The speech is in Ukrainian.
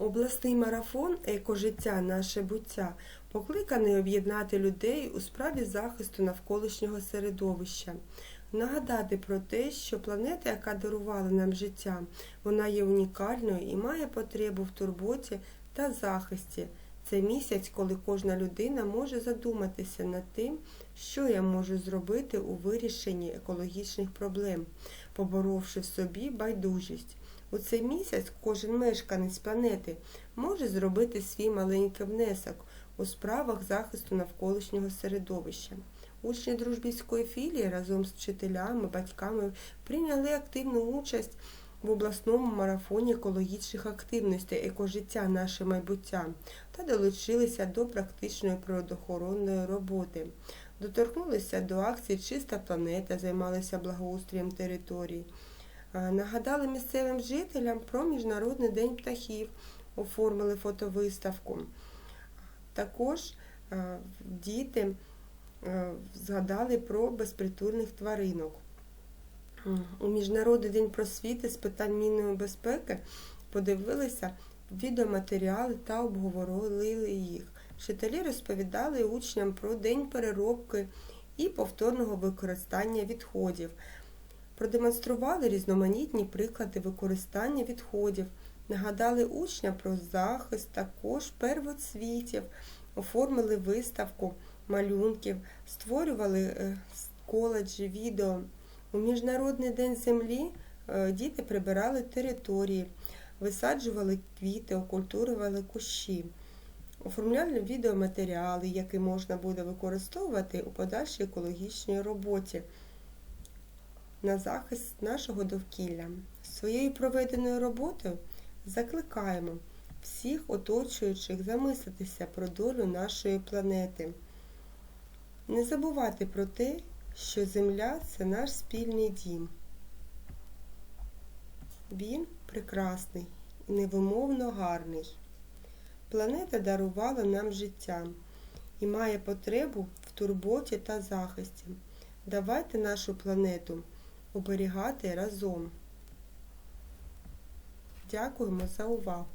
Обласний марафон Екожиття наше буття покликаний об'єднати людей у справі захисту навколишнього середовища, нагадати про те, що планета, яка дарувала нам життя, вона є унікальною і має потребу в турботі та захисті. Це місяць, коли кожна людина може задуматися над тим, що я можу зробити у вирішенні екологічних проблем, поборовши в собі байдужість. У цей місяць кожен мешканець планети може зробити свій маленький внесок у справах захисту навколишнього середовища. Учні дружбівської філії разом з вчителями, батьками прийняли активну участь в обласному марафоні екологічних активностей Екожиття наше майбуття та долучилися до практичної природоохоронної роботи. Доторкнулися до акції Чиста планета, займалися благоустрієм територій. Е, Нагадали місцевим жителям про Міжнародний день птахів, оформили фотовиставку. Також е, діти е, згадали про безпритульних тваринок. У Міжнародний день просвіти з питань мінної безпеки подивилися відеоматеріали та обговорили їх. Вчителі розповідали учням про день переробки і повторного використання відходів. Продемонстрували різноманітні приклади використання відходів, нагадали учням про захист також первоцвітів, оформили виставку малюнків, створювали е, коледжі, відео. У Міжнародний день землі е, діти прибирали території, висаджували квіти, окультурювали кущі, оформляли відеоматеріали, які можна буде використовувати у подальшій екологічній роботі на захист нашого довкілля. Своєю проведеною роботою закликаємо всіх оточуючих замислитися про долю нашої планети. Не забувати про те, що Земля це наш спільний дім. Він прекрасний і невимовно гарний. Планета дарувала нам життя і має потребу в турботі та захисті. Давайте нашу планету оберігати разом. Дякуємо за увагу!